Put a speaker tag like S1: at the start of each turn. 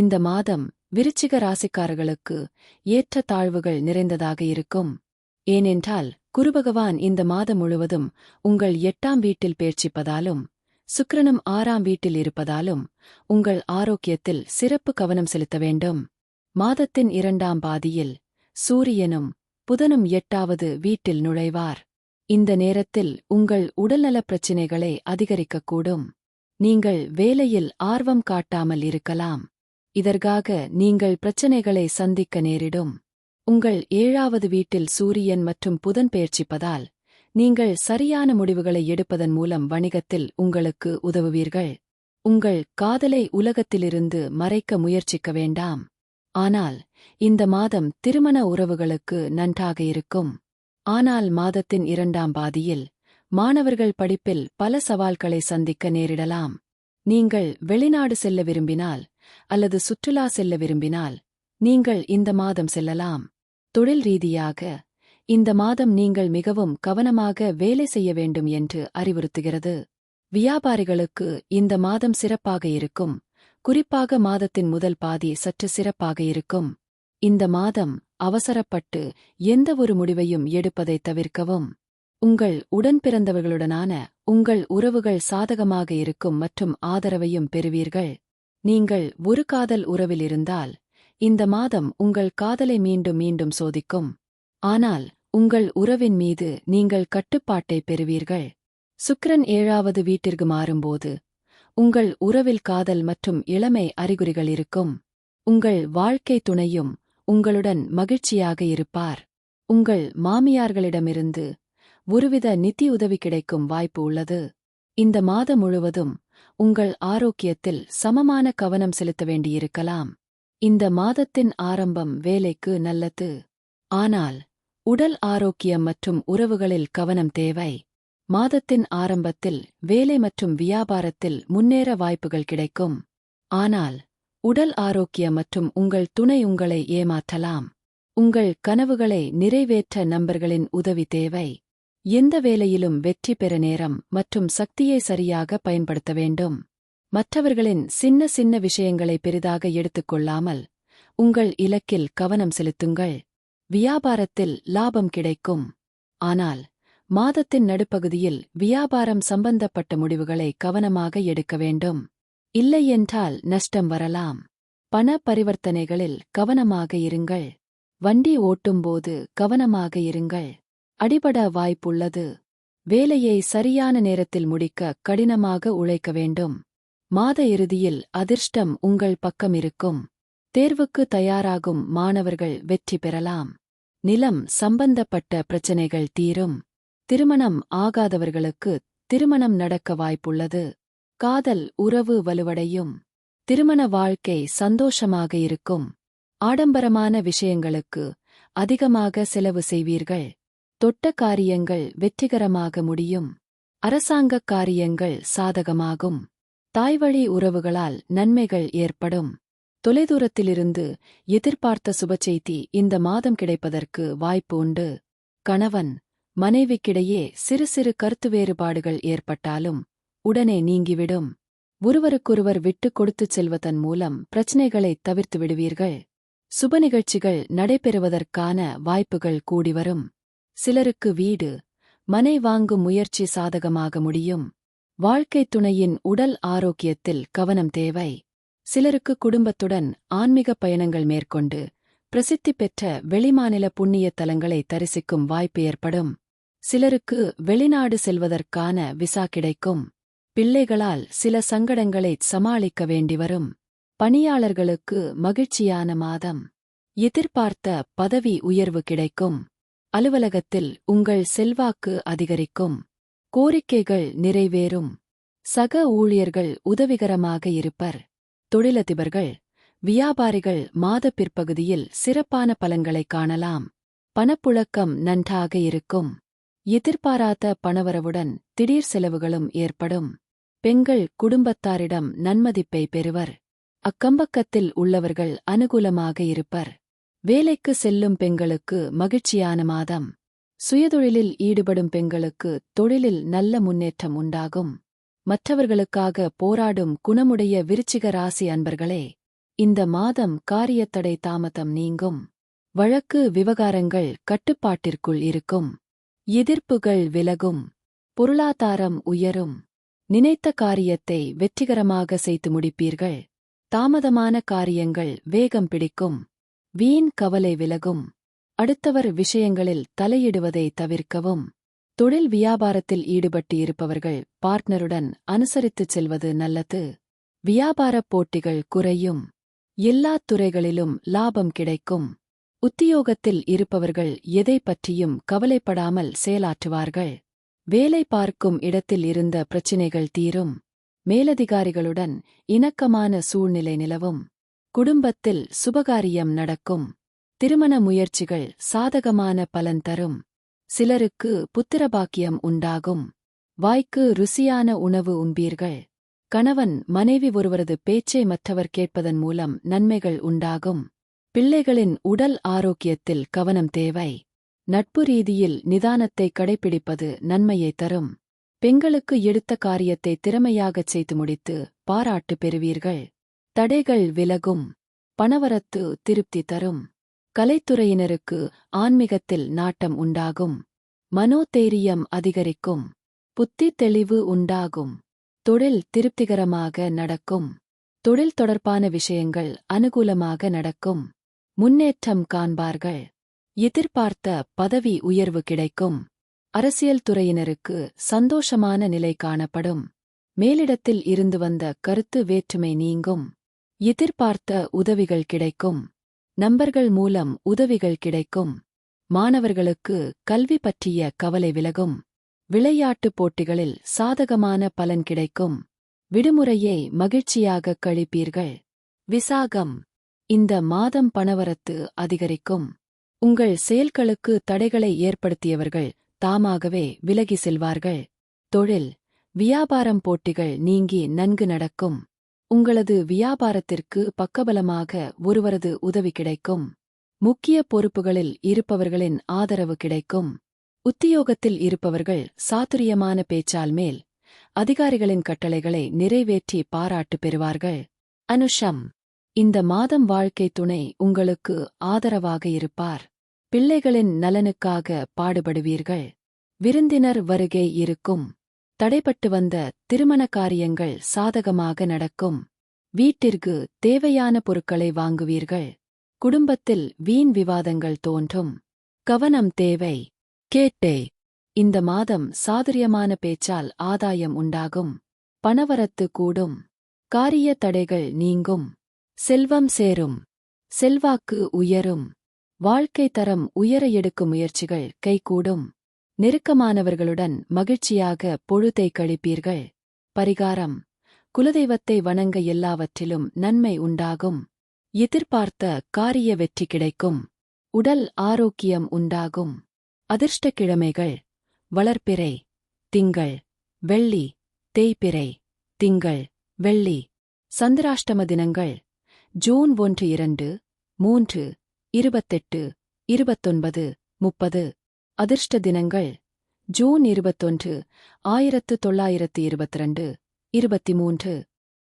S1: இந்த மாதம் விருச்சிக ராசிக்காரர்களுக்கு ஏற்ற தாழ்வுகள் நிறைந்ததாக இருக்கும். ஏனென்றால் குருபகவான் இந்த மாதம் முழுவதும் உங்கள் எட்டாம் வீட்டில் பேர்ச்சிப்பதாலும் சுக்கிரனும் ஆறாம் வீட்டில் இருப்பதாலும் உங்கள் ஆரோக்கியத்தில் சிறப்பு கவனம் செலுத்த வேண்டும். மாதத்தின் இரண்டாம் பாதியில் சூரியனும் புதனும் எட்டாவது வீட்டில் நுழைவார். இந்த நேரத்தில் உங்கள் உடல்நலப் பிரச்சினைகளை அதிகரிக்கக்கூடும். நீங்கள் வேலையில் ஆர்வம் காட்டாமல் இருக்கலாம். இதற்காக நீங்கள் பிரச்சனைகளை சந்திக்க நேரிடும். உங்கள் ஏழாவது வீட்டில் சூரியன் மற்றும் புதன் பெயர்ச்சிப்பதால் நீங்கள் சரியான முடிவுகளை எடுப்பதன் மூலம் வணிகத்தில் உங்களுக்கு உதவுவீர்கள். உங்கள் காதலை உலகத்திலிருந்து மறைக்க முயற்சிக்க வேண்டாம். ஆனால் இந்த மாதம் திருமண உறவுகளுக்கு நன்றாக இருக்கும். ஆனால் மாதத்தின் இரண்டாம் பாதியில் மாணவர்கள் படிப்பில் பல சவால்களை சந்திக்க நேரிடலாம். நீங்கள் வெளிநாடு செல்ல விரும்பினால் அல்லது சுற்றுலா செல்ல விரும்பினால் நீங்கள் இந்த மாதம் செல்லலாம். தொழில் ரீதியாக இந்த மாதம் நீங்கள் மிகவும் கவனமாக வேலை செய்ய வேண்டும் என்று அறிவுறுத்துகிறது. வியாபாரிகளுக்கு இந்த மாதம் சிறப்பாக இருக்கும். குறிப்பாக மாதத்தின் முதல் பாதி சற்று சிறப்பாக இருக்கும். இந்த மாதம் அவசரப்பட்டு எந்த ஒரு முடிவையும் எடுப்பதை தவிர்க்கவும். உங்கள் உடன்பிறந்தவர்களுடனான உங்கள் உறவுகள் சாதகமாக இருக்கும் மற்றும் ஆதரவையும் பெறுவீர்கள். நீங்கள் ஒரு காதல் உறவில் இருந்தால் இந்த மாதம் உங்கள் காதலை மீண்டும் மீண்டும் சோதிக்கும். ஆனால் உங்கள் உறவின் மீது நீங்கள் கட்டுப்பாட்டை பெறுவீர்கள். சுக்கிரன் ஏழாவது வீட்டிற்கு மாறும்போது உங்கள் உறவில் காதல் மற்றும் இளமை அறிகுறிகள் இருக்கும். உங்கள் வாழ்க்கை துணையும் உங்களுடன் மகிழ்ச்சியாக இருப்பார். உங்கள் மாமியார்களிடமிருந்து ஒருவித நிதி உதவி கிடைக்கும் வாய்ப்பு உள்ளது. இந்த மாதம் முழுவதும் உங்கள் ஆரோக்கியத்தில் சமமான கவனம் செலுத்த வேண்டியிருக்கலாம். இந்த மாதத்தின் ஆரம்பம் வேலைக்கு நல்லது. ஆனால் உடல் ஆரோக்கியம் மற்றும் உறவுகளில் கவனம் தேவை. மாதத்தின் ஆரம்பத்தில் வேலை மற்றும் வியாபாரத்தில் முன்னேற வாய்ப்புகள் கிடைக்கும். ஆனால் உடல் ஆரோக்கியம் மற்றும் உங்கள் துணை உங்களை ஏமாற்றலாம். உங்கள் கனவுகளை நிறைவேற்ற நம்பர்களின் உதவி தேவை. எந்த வேலையிலும் வெற்றி பெற நேரம் மற்றும் சக்தியை சரியாக பயன்படுத்த வேண்டும். மற்றவர்களின் சின்ன சின்ன விஷயங்களை பெரிதாக எடுத்துக்கொள்ளாமல் உங்கள் இலக்கில் கவனம் செலுத்துங்கள். வியாபாரத்தில் லாபம் கிடைக்கும். ஆனால் மாதத்தின் நடுப்பகுதியில் வியாபாரம் சம்பந்தப்பட்ட முடிவுகளை கவனமாக எடுக்க வேண்டும். இல்லையென்றால் நஷ்டம் வரலாம். பண பரிவர்த்தனைகளில் கவனமாக இருங்கள். வண்டி ஓட்டும்போது கவனமாக இருங்கள். அடிபட வாய்ப்புள்ளது. வேலையை சரியான நேரத்தில் முடிக்க கடினமாக உழைக்க வேண்டும். மாத இறுதியில் அதிர்ஷ்டம் உங்கள் பக்கம் இருக்கும். தேர்வுக்கு தயாராகும் மாணவர்கள் வெற்றி பெறலாம். நிலம் சம்பந்தப்பட்ட பிரச்சனைகள் தீரும். திருமணம் ஆகாதவர்களுக்கு திருமணம் நடக்க வாய்ப்புள்ளது. காதல் உறவு வலுவடையும். திருமண வாழ்க்கை சந்தோஷமாக இருக்கும். ஆடம்பரமான விஷயங்களுக்கு அதிகமாக செலவு செய்வீர்கள். தொட்ட காரியங்கள் வெற்றிகரமாக முடியும். அரசாங்கக் காரியங்கள் சாதகமாகும். தாய்வழி உறவுகளால் நன்மைகள் ஏற்படும். தொலைதூரத்திலிருந்து எதிர்பார்த்த சுபச்செய்தி இந்த மாதம் கிடைப்பதற்கு வாய்ப்பு உண்டு. கணவன் மனைவிக்கிடையே சிறு சிறு கருத்து வேறுபாடுகள் ஏற்பட்டாலும் உடனே நீங்கிவிடும். ஒருவருக்கொருவர் விட்டுக் கொடுத்துச் செல்வதன் மூலம் பிரச்சினைகளை தவிர்த்து விடுவீர்கள். சுப நிகழ்ச்சிகள் நடைபெறுவதற்கான வாய்ப்புகள் கூடிவரும் சிலருக்கு வீடு மனை வாங்கும் முயற்சி சாதகமாக முடியும். வாழ்க்கைத் துணையின் உடல் ஆரோக்கியத்தில் கவனம் தேவை. சிலருக்கு குடும்பத்துடன் ஆன்மீக பயணங்கள் மேற்கொண்டு பிரசித்தி பெற்ற வெளிமாநில புண்ணிய தலங்களை தரிசிக்கும் வாய்ப்பு ஏற்படும். சிலருக்கு வெளிநாடு செல்வதற்கான விசா கிடைக்கும். பிள்ளைகளால் சில சங்கடங்களை சமாளிக்க வேண்டிவரும் பணியாளர்களுக்கு மகிழ்ச்சியான மாதம். எதிர்பார்த்த பதவி உயர்வு கிடைக்கும். அலுவலகத்தில் உங்கள் செல்வாக்கு அதிகரிக்கும். கோரிக்கைகள் நிறைவேறும். சக ஊழியர்கள் உதவிகரமாக இருப்பர். தொழிலதிபர்கள் வியாபாரிகள் மாத பிற்பகுதியில் சிறப்பான பலன்களை காணலாம். பணப்புழக்கம் நன்றாக இருக்கும். எதிர்பாராத பணவரவுடன் திடீர் செலவுகளும் ஏற்படும். பெண்கள் குடும்பத்தாரிடம் நன்மதிப்பை பெறுவர். அக்கம்பக்கத்தில் உள்ளவர்கள் அனுகூலமாக இருப்பர். வேலைக்கு செல்லும் பெண்களுக்கு மகிழ்ச்சியான மாதம். சுயதொழிலில் ஈடுபடும் பெண்களுக்கு தொழிலில் நல்ல முன்னேற்றம் உண்டாகும். மற்றவர்களுக்காக போராடும் குணமுடைய விருச்சிக ராசி அன்பர்களே இந்த மாதம் காரியத்தடை தாமதம் நீங்கும். வழக்கு விவகாரங்கள் கட்டுப்பாட்டிற்குள் இருக்கும். எதிர்ப்புகள் விலகும். பொருளாதாரம் உயரும். நினைத்த காரியத்தை வெற்றிகரமாக செய்து முடிப்பீர்கள். தாமதமான காரியங்கள் வேகம் பிடிக்கும். வீண் கவலை விலகும். அடுத்தவர் விஷயங்களில் தலையிடுவதை தவிர்க்கவும். தொழில் வியாபாரத்தில் ஈடுபட்டு இருப்பவர்கள் பார்ட்னருடன் அனுசரித்துச் செல்வது நல்லது. வியாபாரப் போட்டிகள் குறையும். எல்லாத் துறைகளிலும் லாபம் கிடைக்கும். உத்தியோகத்தில் இருப்பவர்கள் எதை பற்றியும் கவலைப்படாமல் செயலாற்றுவார்கள். வேலை பார்க்கும் இடத்தில் இருந்த பிரச்சினைகள் தீரும். மேலதிகாரிகளுடன் இணக்கமான சூழ்நிலை நிலவும். குடும்பத்தில் சுபகாரியம் நடக்கும். திருமண முயற்சிகள் சாதகமான பலன் தரும். சிலருக்கு புத்திரபாக்கியம் உண்டாகும். வாய்க்கு ருசியான உணவு உண்பீர்கள். கணவன் மனைவி ஒருவரது பேச்சை மற்றவர் கேட்பதன் மூலம் நன்மைகள் உண்டாகும். பிள்ளைகளின் உடல் ஆரோக்கியத்தில் கவனம் தேவை. நட்பு ரீதியில் நிதானத்தை கடைபிடிப்பது நன்மையை தரும். பெண்களுக்கு எடுத்த காரியத்தை திறமையாகச் செய்து முடித்து பாராட்டு பெறுவீர்கள். தடைகள் விலகும். பணவரத்து திருப்தி தரும். கலைத்துறையினருக்கு ஆன்மீகத்தில் நாட்டம் உண்டாகும். மனோதைரியம் அதிகரிக்கும். புத்தி தெளிவு உண்டாகும். தொழில் திருப்திகரமாக நடக்கும். தொழில் தொடர்பான விஷயங்கள் அனுகூலமாக நடக்கும். முன்னேற்றம் காண்பார்கள். எதிர்பார்த்த பதவி உயர்வு கிடைக்கும். அரசியல் துறையினருக்கு சந்தோஷமான நிலை காணப்படும். மேலிடத்தில் இருந்து வந்த கருத்து வேற்றுமை நீங்கும். எதிர்பார்த்த உதவிகள் கிடைக்கும். நண்பர்கள் மூலம் உதவிகள் கிடைக்கும். மாணவர்களுக்கு கல்வி பற்றிய கவலை விலகும். விளையாட்டுப் போட்டிகளில் சாதகமான பலன் கிடைக்கும். விடுமுறையை மகிழ்ச்சியாக கழிப்பீர்கள். விசாகம். இந்த மாதம் பணவரத்து அதிகரிக்கும். உங்கள் செயல்களுக்கு தடைகளை ஏற்படுத்தியவர்கள் தாமாகவே விலகி செல்வார்கள். தொழில். வியாபாரம் போட்டிகள் நீங்கி நன்கு நடக்கும். உங்களது வியாபாரத்திற்கு பக்கபலமாக ஒருவரது உதவி கிடைக்கும். முக்கிய பொறுப்புகளில் இருப்பவர்களின் ஆதரவு கிடைக்கும். உத்தியோகத்தில் இருப்பவர்கள் சாதுரியமான பேச்சால் மேல் அதிகாரிகளின் கட்டளைகளை நிறைவேற்றி பாராட்டு பெறுவார்கள். அனுஷம். இந்த மாதம் வாழ்க்கை துணை உங்களுக்கு ஆதரவாக இருப்பார். பிள்ளைகளின் நலனுக்காக பாடுபடுவீர்கள். விருந்தினர் வருகை இருக்கும். தடைப்பட்டு வந்த திருமண காரியங்கள் சாதகமாக நடக்கும். வீட்டிற்கு தேவையான பொருட்களை வாங்குவீர்கள். குடும்பத்தில் வீண் விவாதங்கள் தோன்றும். கவனம் தேவை. கேட்டே. இந்த மாதம் சாதுரியமான பேச்சால் ஆதாயம் உண்டாகும். பணவரத்து கூடும். காரிய தடைகள் நீங்கும். செல்வம் சேரும். செல்வாக்கு உயரும். வாழ்க்கை தரம் உயர எடுக்கும் முயற்சிகள் கைகூடும். நெருக்கமானவர்களுடன் மகிழ்ச்சியாக பொழுதை கழிப்பீர்கள். பரிகாரம். குலதெய்வத்தை வணங்க எல்லாவற்றிலும் நன்மை உண்டாகும். எதிர்பார்த்த காரிய வெற்றி கிடைக்கும். உடல் ஆரோக்கியம் உண்டாகும். அதிர்ஷ்டக்கிழமைகள். வளர்ப்பிறை. திங்கள். வெள்ளி. தேய்பிறை திங்கள். வெள்ளி. சந்திராஷ்டம தினங்கள். ஜூன் ஒன்று இரண்டு மூன்று இருபத்தெட்டு இருபத்தொன்பது முப்பது. அதிர்ஷ்ட தினங்கள் ஜூன் இருபத்தொன்று ஆயிரத்து தொள்ளாயிரத்து இருபத்திரண்டு இருபத்தி மூன்று.